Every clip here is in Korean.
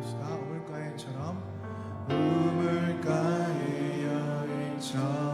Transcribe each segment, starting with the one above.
우물가의처럼 우물가의 여인처럼.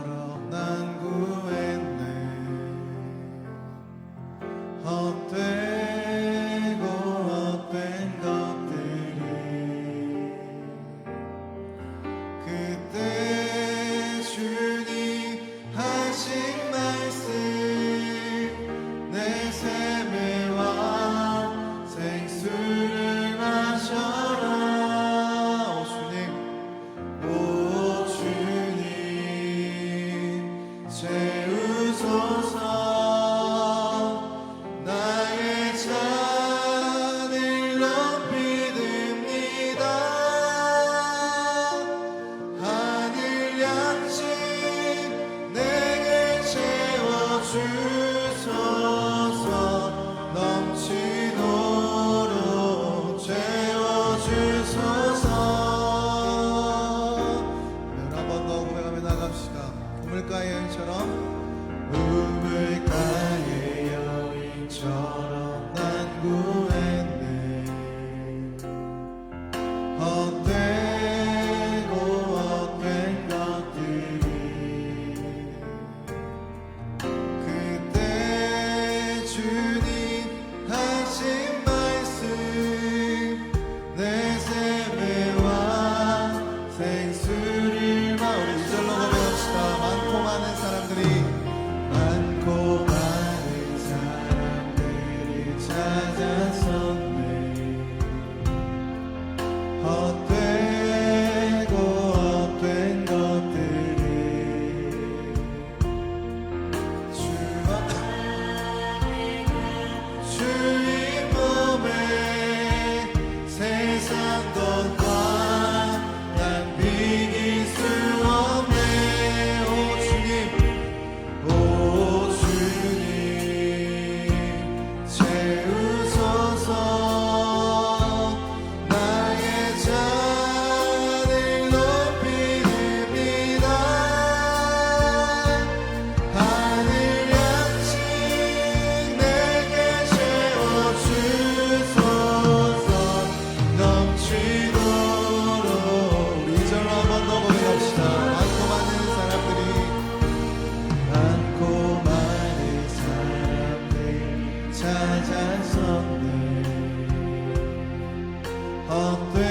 and someday on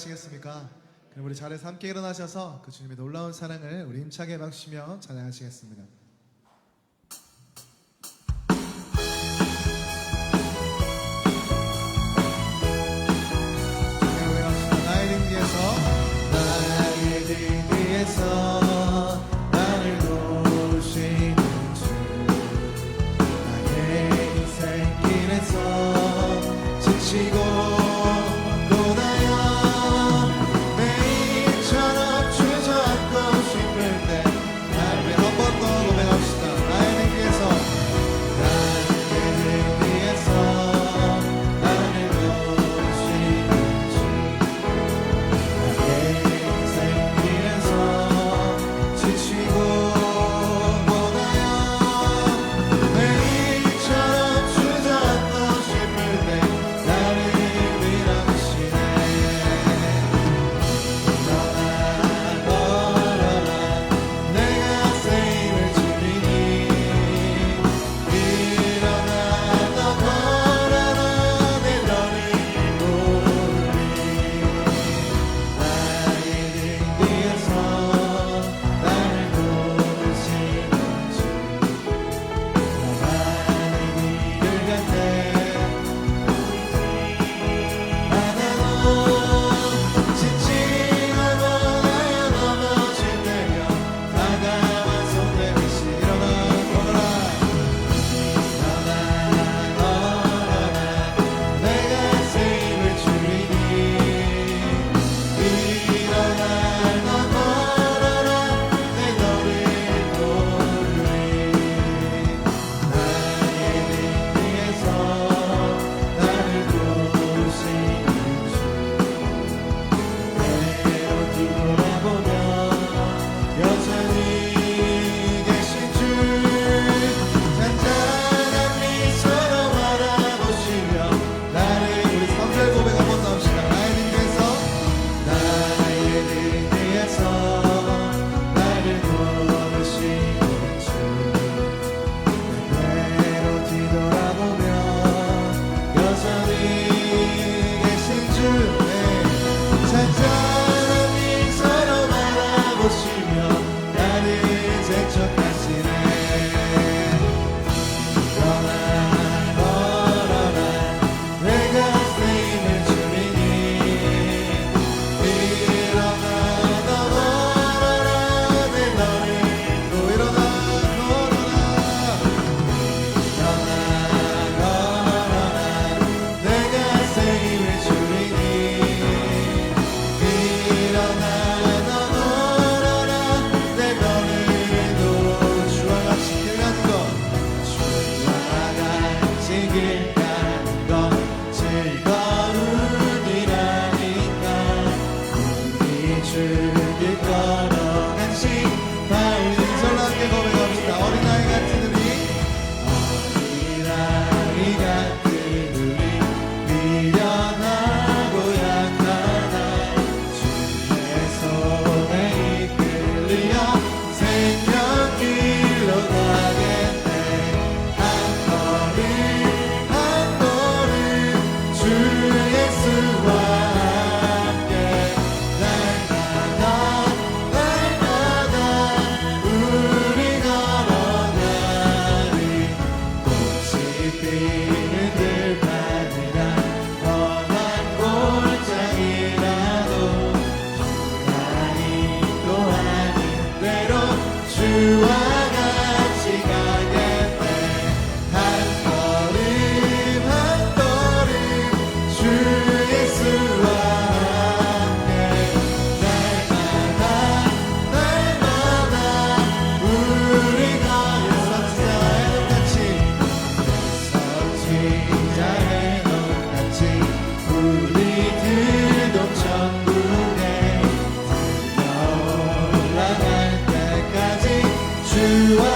찬양하시겠습니까? 그럼 우리 자리에서 함께 일어나셔서 그 주님의 놀라운 사랑을 우리 힘차게 박수며 찬양하시겠습니다. you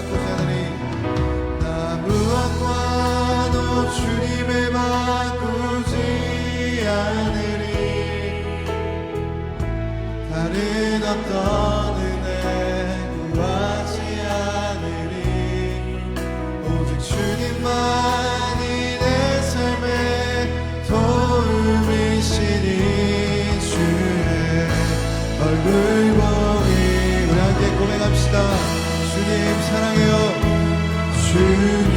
바꾸자니 나 무엇과도 주님을 바꾸지 않으리. 다른 어떤 은혜 구하지 않으리. 주님만이 내 삶의 도움이시니 주의 얼굴 보니 우리 함께 고백합시다. 주님 사랑해요. 주님.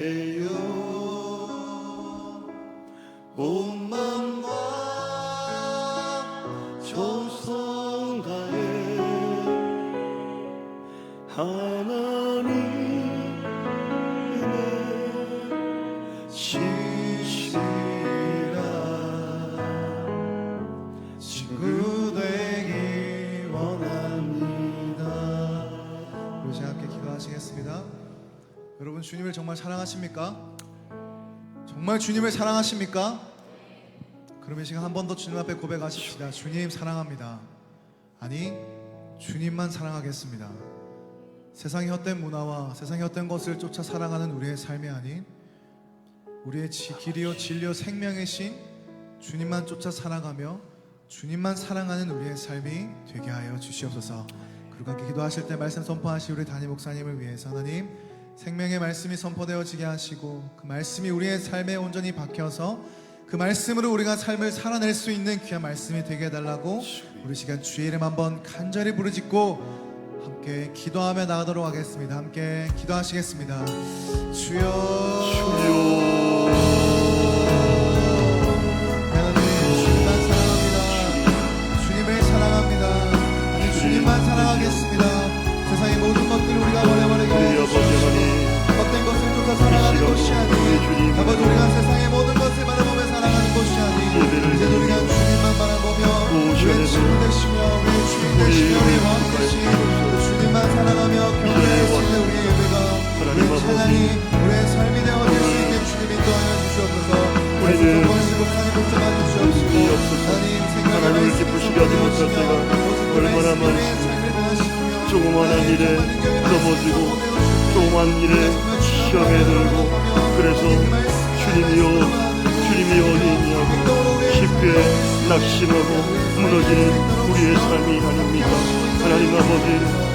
해요 정말 사랑하십니까? 정말 주님을 사랑하십니까? 이 시간 한 번 더 주님 앞에 고백하십시다. 주님 사랑합니다. 아니 주님만 사랑하겠습니다. 세상의 헛된 문화와 세상의 헛된 것을 쫓아 살아가는 우리의 삶이 아닌 우리의 지- 길이요 진리요 생명의 신 주님만 쫓아 살아가며 주님만 사랑하는 우리의 삶이 되게 하여 주시옵소서. 그리고 함께 기도하실 때 말씀 선포하시 우리 담임 목사님을 위해서 하나님 생명의 말씀이 선포되어지게 하시고 그 말씀이 우리의 삶에 온전히 박혀서 그 말씀으로 우리가 삶을 살아낼 수 있는 귀한 말씀이 되게 해달라고 우리 시간 주의 이름 한번 간절히 부르짖고 함께 기도하며 나가도록 하겠습니다. 함께 기도하시겠습니다. 주여. 하나 것이 우리 주님 아버지 우리가 세상의 모든 것을 바라보며 살아가는 것이 예배를 이제 우리가 주님만 바라보며 우리의 되시며 우리의 주인 되시며 우리의 왕 되신 주님만 사랑하며 우리의 예배가 하나님 우리의 찬양이 우리의 삶이 되어질 수 있게 주님 인도하여 주시옵소서. 우리는 하나님 하나님을 기쁘시게 하지 못할 때가 얼마나 조그마한 하나님 일에 넘어지고 말씀을 선포하여 조그만 일에 시험에 들고 그래서 주님이여 주님이 어디 있냐고 쉽게 낙심하고 무너지는 우리의 삶이 아닙니까 하나님 아버지